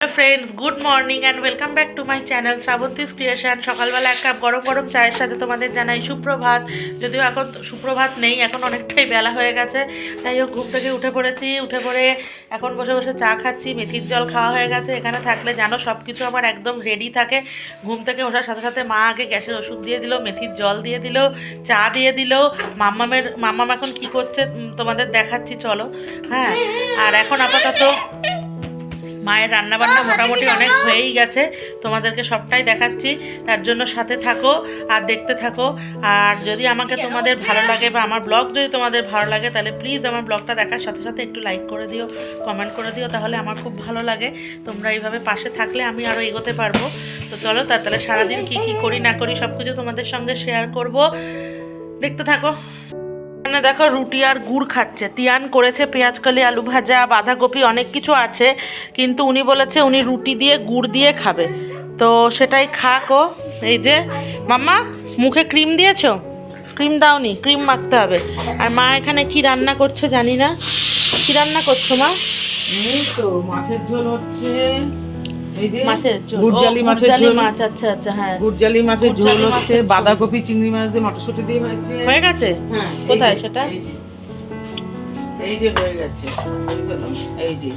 Friends good morning and welcome back to my channel Shrabanti's creation সকালবেলা এক cup গরম গরম চায়ের সাথে তোমাদের জানাই সুপ্রভাত। যদিও এখন সুপ্রভাত নেই, এখন অনেকটাই বেলা হয়ে গেছে। তাই হোক, ঘুম থেকে উঠে পড়েছি, উঠে পড়ে এখন বসে বসে চা খাচ্ছি, মেথির জল খাওয়া হয়ে গেছে। এখানে থাকলে জানো সব কিছু আমার একদম রেডি থাকে। ঘুম থেকে ওঠার সাথে সাথে মা আগে গ্যাসের ওষুধ দিয়ে দিল, মেথির জল দিয়ে দিল, চা দিয়ে দিল। মাম্মামের, মাম্মাম এখন কি করছে তোমাদের দেখাচ্ছি, চলো। হ্যাঁ আর এখন আপাতত মায়ের রান্নাবান্না মোটামুটি অনেক হয়েই গেছে। তোমাদেরকে সবটাই দেখাচ্ছি। তার জন্য সাথে থাকো আর দেখতে থাকো। আর যদি আমাকে তোমাদের ভালো লাগে বা আমার ব্লগ যদি তোমাদের ভালো লাগে তাহলে প্লিজ আমার ব্লগটা দেখার সাথে সাথে একটু লাইক করে দিও কমেন্ট করে দিও তাহলে আমার খুব ভালো লাগে। তোমরা এইভাবে পাশে থাকলে আমি আরও এগোতে পারব। তো চলো তার তাহলে সারাদিন কী কী করি না করি সব কিছু তোমাদের সঙ্গে শেয়ার করব। দেখতে থাকো। এখানে দেখো রুটি আর গুড় খাচ্ছে। তিয়ান করেছে পেঁয়াজকলি আলু ভাজা, বাঁধাকপি অনেক কিছু আছে, কিন্তু উনি বলেছে উনি রুটি দিয়ে গুড় দিয়ে খাবে। তো সেটাই খাক ও। এই যে, মাম্মা, মুখে ক্রিম দিয়েছ? ক্রিম দাওনি, ক্রিম মাখতে হবে। আর মা এখানে কি রান্না করছে জানি না। কি রান্না করছ মা? এই তো, মাছের ঝোল হচ্ছে। মাছের ঝোল। গুড়জালি ও, মাছের ঝোল। মাছ আচ্ছা আচ্ছা হ্যাঁ। গুড়জালি মাছের ঝোল হচ্ছে বাঁধাকপি চিংড়ি মাছ দিয়ে মটরশুঁটি দিয়ে হয়েছে। হয়ে গেছে? হ্যাঁ কোথায় সেটা? এই যে। হয়ে গেছে। এই যে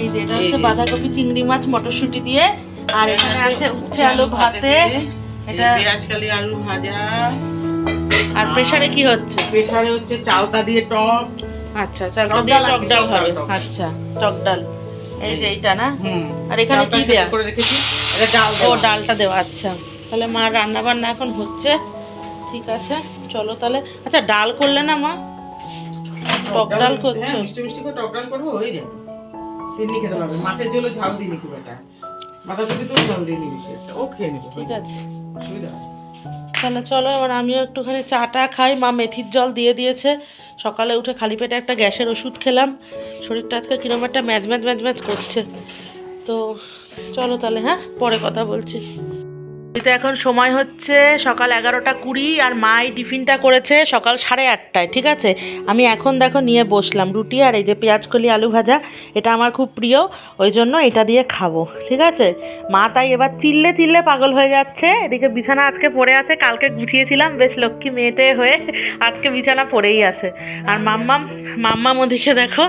এই যে এটা হচ্ছে বাঁধাকপি চিংড়ি মাছ মটরশুঁটি দিয়ে। আর এখানে আছে উচ্ছে আলু ভাতে এটা এটা পেঁয়াজ কালি আলু ভাজা। আর প্রেসারে কি হচ্ছে? প্রেসারে হচ্ছে চালতা দিয়ে টক। আচ্ছা টক দিয়ে টক ডাল হবে। আচ্ছা টক ডাল। এই যে এইটা না? আর এখানে কি দেয়া? করে রেখেছি। এটা ডাল ও ডালটা দেওয়া আচ্ছা। তাহলে মা রান্না বান্না এখন হচ্ছে। ঠিক আছে চলো তাহলে। আচ্ছা ডাল করলে না মা? টক ডাল হ্যাঁ, করছ? মিষ্টি মিষ্টি করে টক ডাল করব হয়ে যাবে। তিন্নি খেতে পারবে মাছের ঝোলে ঝাল দিইনি খুব একটা। বাঁধাকপি তো ঝাল দিইনি বেশি একটা। ও খেয়ে নেবে। ঠিক আছে। তাহলে চলো, এবার আমিও একটুখানি চাটা খাই। মা মেথির জল দিয়ে দিয়েছে। সকালে উঠে খালি পেটে একটা গ্যাসের ওষুধ খেলাম। শরীরটা আজকে কিরম একটা ম্যাচ ম্যাচ ম্যাচ ম্যাচ করছে। তো চলো তাহলে হ্যাঁ? পরে কথা বলছি। তো এখন সময় হচ্ছে সকাল এগারোটা কুড়ি আর মা এই টিফিনটা করেছে সকাল সাড়ে আটটায়, ঠিক আছে? আমি এখন দেখো নিয়ে বসলাম রুটি আর এই যে পেঁয়াজকলি আলু ভাজা, এটা আমার খুব প্রিয়, ওই জন্য এটা দিয়ে খাব, ঠিক আছে? মা তাই এবার চিল্লে চিল্লে পাগল হয়ে যাচ্ছে, এদিকে বিছানা আজকে পড়ে আছে, কালকে গুছিয়েছিলাম, বেশ লক্ষ্মী মেয়েটে হয়ে আজকে বিছানা পড়েই আছে। আর মাম্মাম মাম্মাম ওদিকে দেখো,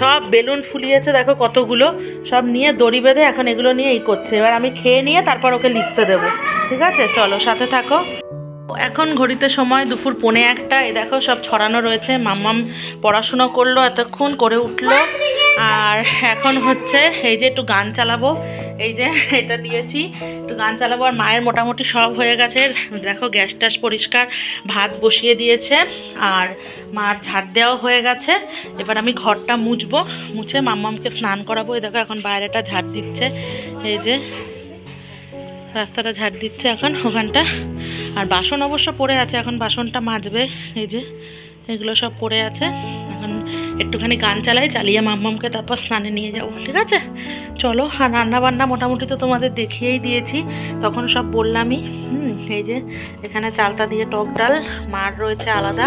সব বেলুন ফুলিয়েছে, দেখো কতগুলো, সব নিয়ে দড়ি বেঁধে এখন এগুলো নিয়ে এই করছে, এবার আমি খেয়ে নিয়ে তারপর ওকে লিখতে দেবো। ঠিক আছে? চলো, সাথে থাকো। এখন ঘড়িতে সময় দুপুর পৌনে একটা। এই দেখো, সব ছড়ানো রয়েছে। মাম্মাম পড়াশুনো করল এতক্ষণ, করে উঠল। আর এখন হচ্ছে, এই যে একটু গান চালাবো। এই যে, এটা দিয়েছি একটু গান চালাবো। আর মায়ের মোটামুটি সব হয়ে গেছে। দেখো, গ্যাস ট্যাস পরিষ্কার, ভাত বসিয়ে দিয়েছে। আর মার ঝাড় দেওয়া হয়ে গেছে। এবার আমি ঘরটা মুছবো। মুছে মাম্মামকে স্নান করাবো। এই দেখো, এখন বাইরেটা ঝাড় দিচ্ছে। এই যে রাস্তাটা ঝাড় দিচ্ছে এখন ওখানটা। আর বাসন অবশ্য পড়ে আছে, এখন বাসনটা মাজবে, এই যে এগুলো সব পড়ে আছে। এখন একটুখানি গান চালাই, চালিয়ে মাম্মামকে তারপর স্নানে নিয়ে যাব, ঠিক আছে? চলো, আর রান্না বান্না মোটামুটি তো তোমাদের দেখিয়েই দিয়েছি, তখন সব বললামই। হুম, এই যে এখানে চালতা দিয়ে টক ডাল, মার রয়েছে আলাদা,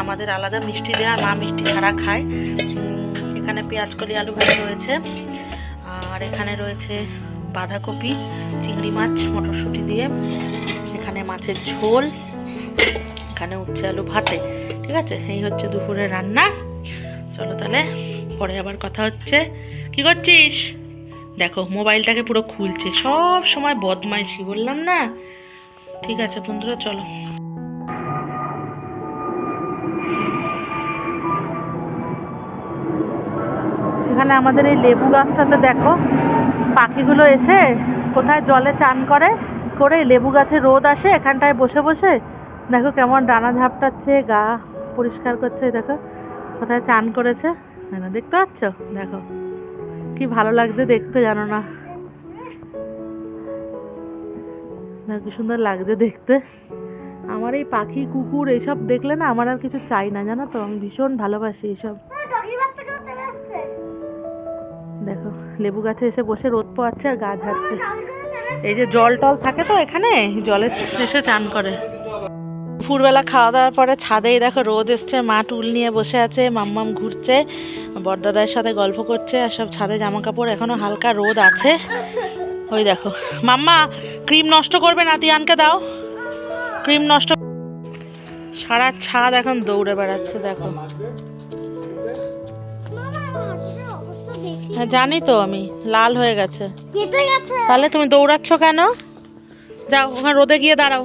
আমাদের আলাদা মিষ্টি দেওয়া মা মিষ্টি ছাড়া খায়। এখানে পেঁয়াজ কলি, আলু ভাজা রয়েছে, আর এখানে রয়েছে বাঁধাকপি, চিংড়ি মাছ, মটরশুঁটি দিয়ে, এখানে মাছের ঝোল, এখানে উচ্ছে আলু ভাতে, ঠিক আছে? এই হচ্ছে দুপুরের রান্না। চলো তাহলে, পরে আবার কথা হচ্ছে। কি করছিস? দেখো, মোবাইলটাকে পুরো খুলছে। সব সময় বদমাইশি, বললাম না? ঠিক আছে বন্ধুরা, চলো। এখানে আমাদের এই লেবু গাছটাতে দেখো পাখিগুলো এসে কোথায় জলে চান করে করে লেবু গাছে রোদ আসে, এখানটায় বসে বসে দেখো কেমন ডানা ঝাপটাচ্ছে, গা পরিষ্কার করছে দেখো কোথায় চান করেছে। দেখতে পাচ্ছ? দেখো, কি ভালো লাগছে দেখতে, জানো না, কি সুন্দর লাগছে দেখতে। আমার এই পাখি, কুকুর, এইসব দেখলে না আমার আর কিছু চাই না, জানো তো? আমি ভীষণ ভালোবাসি এইসব। দেখো, লেবু গাছে এসে বসে রোদ পোয়াচ্ছে আর গা ঝাড়ছে। এই যে জল টল থাকে তো এখানে? জলের শেষে চান করে। দুপুরবেলা খাওয়া দাওয়ার পরে ছাদেই দেখো রোদ এসছে, মা টুল নিয়ে বসে আছে, মাম্মাম ঘুরছে, বড়দাদার সাথে গল্প করছে আর সব ছাদে জামা কাপড় এখনও হালকা রোদ আছে। ওই দেখো। মাম্মা, ক্রিম নষ্ট করবে না তিয়ানকে দাও। ক্রিম নষ্ট সারা ছাদ এখন দৌড়ে বেড়াচ্ছে, দেখো। হ্যাঁ জানি তো আমি লাল হয়ে গেছে। গেছে। তাহলে তুমি দৌড়াচ্ছ কেন? যাও ওখানে রোদে গিয়ে দাঁড়াও।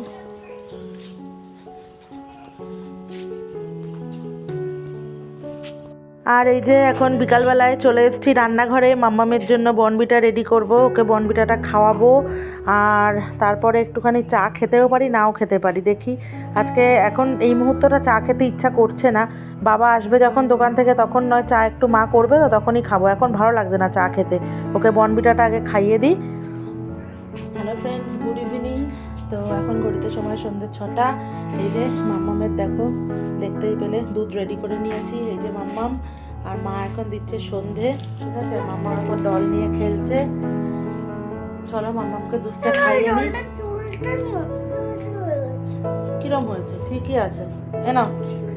আর এই যে এখন বিকালবেলায় চলে এসেছি রান্নাঘরে। মাম্মামের জন্য বনবিটা রেডি করব, ওকে বনবিটাটা খাওয়াবো। আর তারপরে একটুখানি চা খেতেও পারি, নাও খেতে পারি, দেখি। আজকে এখন এই মুহূর্তটা চা খেতে ইচ্ছা করছে না। বাবা আসবে যখন দোকান থেকে, তখন নয় চা একটু মা করবে, তো তখনই খাব। এখন ভালো লাগছে না চা খেতে। ওকে বনবিটাটা আগে খাইয়ে দিই। হ্যালো ফ্রেন্ডস গুড ইভিনিং তো এখন ঘড়িতে সময় সন্ধ্যে ছটা। এই যে মাম্মামের দেখো দেখতেই পেলে দুধ রেডি করে নিয়েছি। এই যে মাম্মাম আর মা এখন দিচ্ছে সন্ধে ঠিক আছে? মাম্মা এখন দল নিয়ে খেলছে। চলো মাম্মামকে দুধটা খাইয়ে নিই কিরম হয়েছে? ঠিকই আছে। এ নাও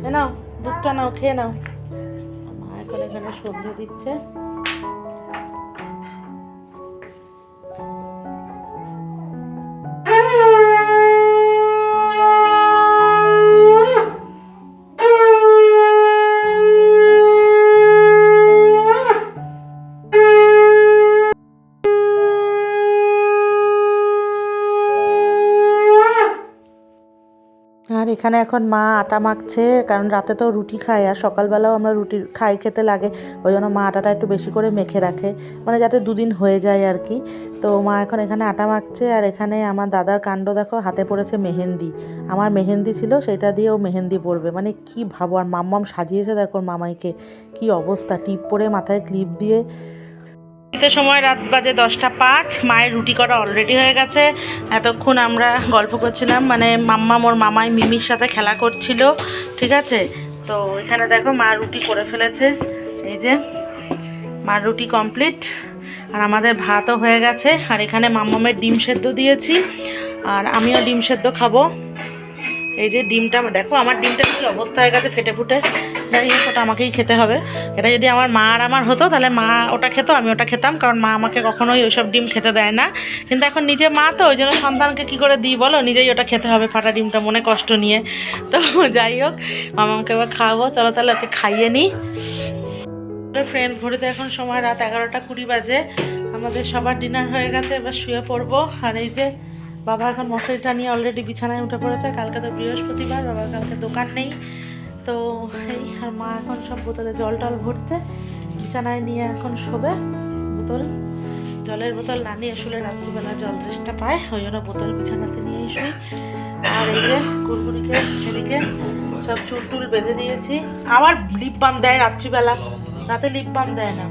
এ নাও দুধটা নাও খেয়ে নাও। মা এখন এখানে সন্ধে দিচ্ছে। আর এখানে এখন মা আটা মাখছে, কারণ রাতে তো রুটি খাই আর সকালবেলাও আমরা রুটি খাই খেতে লাগে, ওই জন্য মা আটাটা একটু বেশি করে মেখে রাখে মানে যাতে দুদিন হয়ে যায় আর কি। তো মা এখন এখানে আটা মাখছে আর এখানে আমার দাদার কাণ্ড দেখো, হাতে পড়েছে মেহেন্দি। আমার মেহেন্দি ছিল, সেটা দিয়েও মেহেন্দি পরবে মানে কি ভাবো, আর মাম্মাম সাজিয়েছে দেখো মামাইকে, কি অবস্থা, টিপ পরে মাথায় ক্লিপ দিয়ে শীতের সময় রাত বাজে দশটা পাঁচ, মায়ের রুটি করা অলরেডি হয়ে গেছে। এতক্ষণ আমরা গল্প করছিলাম মানে মাম্মা মোর মামাই মিমির সাথে খেলা করছিল, ঠিক আছে? তো এখানে দেখো মা রুটি করে ফেলেছে, এই যে মার রুটি কমপ্লিট আর আমাদের ভাতও হয়ে গেছে, আর এখানে মাম্মামের ডিম সেদ্ধ দিয়েছি, আর আমিও ডিম সেদ্ধ খাব। এই যে ডিমটা, দেখো আমার ডিমটা কি অবস্থা হয়ে গেছে, ফেটে ফুটে। যাই হোক ওটা আমাকেই খেতে হবে। এটা যদি আমার মা আর আমার হতো, তাহলে মা ওটা খেতো, আমি ওটা খেতাম, কারণ মা আমাকে কখনোই ওইসব ডিম খেতে দেয় না। কিন্তু এখন নিজে মা তো, ওই জন্য সন্তানকে কী করে দিই বলো? নিজেই ওটা খেতে হবে ফাটা ডিমটা মনে কষ্ট নিয়ে। তো যাই হোক মামাকে এবার খাওয়াবো। চলো তাহলে ওকে খাইয়ে নিই ফ্রেন্ড ঘড়িতে এখন সময় রাত এগারোটা কুড়ি বাজে। আমাদের সবার ডিনার হয়ে গেছে, এবার শুয়ে পড়ব। আর এই যে বাবা এখন মশারিটা নিয়ে অলরেডি বিছানায় উঠে পড়েছে। কালকে তো বৃহস্পতিবার, বাবার কালকে দোকান নেই। তো এই আর মা এখন সব বোতলে জল টল ভরছে, বিছানায় নিয়ে এখন শোবে, বোতল, জলের বোতল না নিয়ে শুলে রাত্রিবেলা জল তৃষ্টা পায়, ওই জন্য বোতল বিছানাতে নিয়ে শুই। আর এই যে কুরকুরিকে এদিকে সব চুল টুল বেঁধে দিয়েছি। আমার লিপ বাম দেয় রাত্রিবেলা রাতে লিপ বাম দেয় না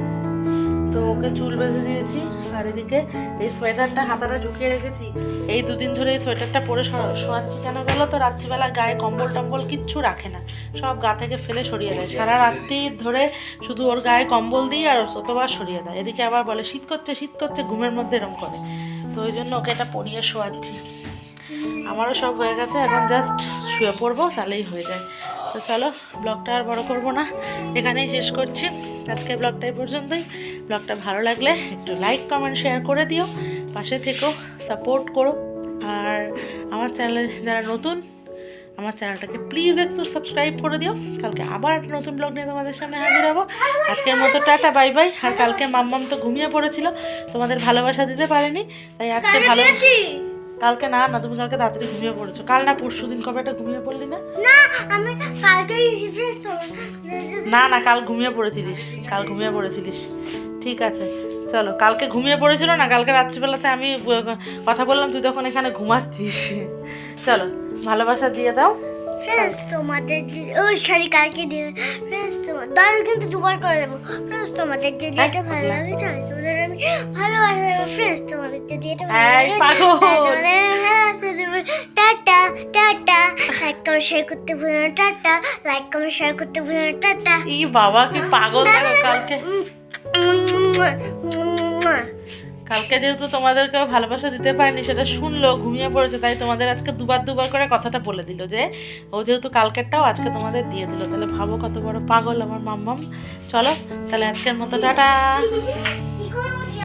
তো ওকে চুল বেঁধে দিয়েছি, আর এদিকে এই সোয়েটারটা হাতাটা ঢুকিয়ে রেখেছি। এই দুদিন ধরে এই সোয়েটারটা পরে শোয়াচ্ছি কেন বলো তো? রাত্রিবেলা গায়ে কম্বল টম্বল কিচ্ছু রাখে না। সব গা থেকে ফেলে সরিয়ে দেয়। সারা রাত্রি ধরে শুধু ওর গায়ে কম্বল দিই আর অতবার সরিয়ে দেয়। এদিকে আবার বলে, শীত করছে শীত করছে, ঘুমের মধ্যে এরম করে। তো ওই জন্য ওকে এটা পরিয়ে শোয়াচ্ছি। আমারও সব হয়ে গেছে, এখন জাস্ট শুয়ে পড়ব, তাহলেই হয়ে যায়। তো চলো, ব্লগটা আর বড় করব না। এখানেই শেষ করছি। আজকে ব্লগটা এই পর্যন্তই। ব্লগটা ভালো লাগলে একটু লাইক কমেন্ট শেয়ার করে দিও। পাশে থেকো সাপোর্ট করো। আর আমার চ্যানেলে যারা নতুন আমার চ্যানেলটাকে প্লিজ একটু সাবস্ক্রাইব করে দিও। কালকে আবার একটা নতুন ব্লগ নিয়ে তোমাদের সামনে হাজির হব। আজকের মতো টাটা বাই বাই আর কালকে মাম্মাম তো ঘুমিয়ে পড়েছিল তোমাদের ভালোবাসা দিতে পারেনি তাই আজকে ভালো কালকে না না তুমি কালকে তাড়াতাড়ি ঘুমিয়ে পড়েছো। কাল না পরশু দিন কবে একটা ঘুমিয়ে পড়লি না? না আমি কালকে না না কাল ঘুমিয়ে পড়েছিলিস। কাল ঘুমিয়ে পড়েছিলিস। ঠিক আছে। চলো কালকে ঘুমিয়ে পড়েছিল না? কালকে রাত্রিবেলাতে আমি কথা বললাম তুই তখন এখানে ঘুমাচ্ছিস। চলো ভালোবাসা দিয়ে দাও। ফ্রেন্ডস তোমাদের সরি কালকে ফ্রেন্ডস তোমার দাঁড়াও কিন্তু জোগাড় করে দেবো। ফ্রেন্ডস তোমাদের যদি এটা ভালো লাগে তাহলে তোমাদের আমি ভালোবাসা দেবো। ফ্রেন্ডস তোমাদের যদি এটা ভালো এই লাগে তোমাদের ভালোবাসা দেবো। Tata tata like comment share করতে ভুলো না। টাটা লাইক কমেন্ট শেয়ার করতে ভুলো না। টাটা। ই বাবা কি পাগল কালকে। কালকে যেহেতু তোমাদেরকেও ভালোবাসা দিতে পারেনি, সেটা শুনলো, ঘুমিয়ে পড়েছে, তাই তোমাদের আজকে দুবার দুবার করে কথাটা বলে দিল যে, ও যেহেতু কালকেরটাও আজকে তোমাদের দিয়ে দিল, তাহলে ভাবো কত বড় পাগল আমার মাম্মাম। চলো, তাহলে আজকের মতো টাটা।